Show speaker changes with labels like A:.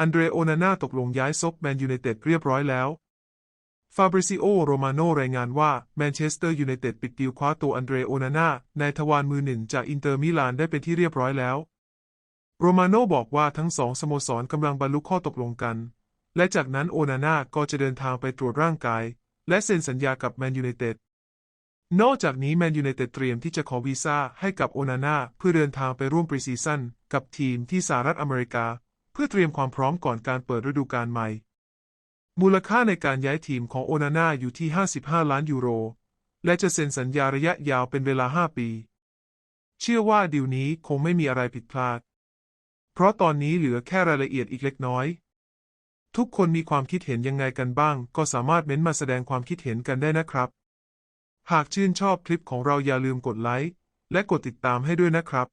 A: อันเดรโอนาน่าตกลงย้ายซบแมนยูไนเต็ดเรียบร้อยแล้วฟาบริซิโอ โรมาโนรายงานว่าแมนเชสเตอร์ยูไนเต็ดปิดดีลคว้าตัวอันเดรโอนาน่าในทวารมือหนึ่งจากอินเตอร์มิลานได้เป็นที่เรียบร้อยแล้ว โรมาโนบอกว่าทั้งสองสโมสรกำลังบรรลุข้อตกลงกัน และจากนั้นโอนาน่าก็จะเดินทางไปตรวจร่างกาย และเซ็นสัญญากับแมนยูไนเต็ด นอกจากนี้แมนยูไนเต็ดเตรียมที่จะขอวีซ่าให้กับโอนาน่าเพื่อเดินทางไปร่วมปรีซีซั่นกับทีมที่สหรัฐอเมริกา พื่อเตรียมความพร้อมก่อนการเปิดฤดูกาลใหม่ มูลค่าในการย้ายทีมของโอนาน่าอยู่ที่ 55 ล้านยูโร และจะเซ็นสัญญาระยะยาวเป็นเวลา 5 ปี เชื่อว่าดีลนี้คงไม่มีอะไรผิดพลาด เพราะตอนนี้เหลือแค่รายละเอียดอีกเล็กน้อย ทุกคนมีความคิดเห็นยังไงกันบ้าง ก็สามารถเม้นต์มาแสดงความคิดเห็นกันได้นะครับ หากชื่นชอบคลิปของเราอย่าลืมกดไลค์และกดติดตามให้ด้วยนะครับ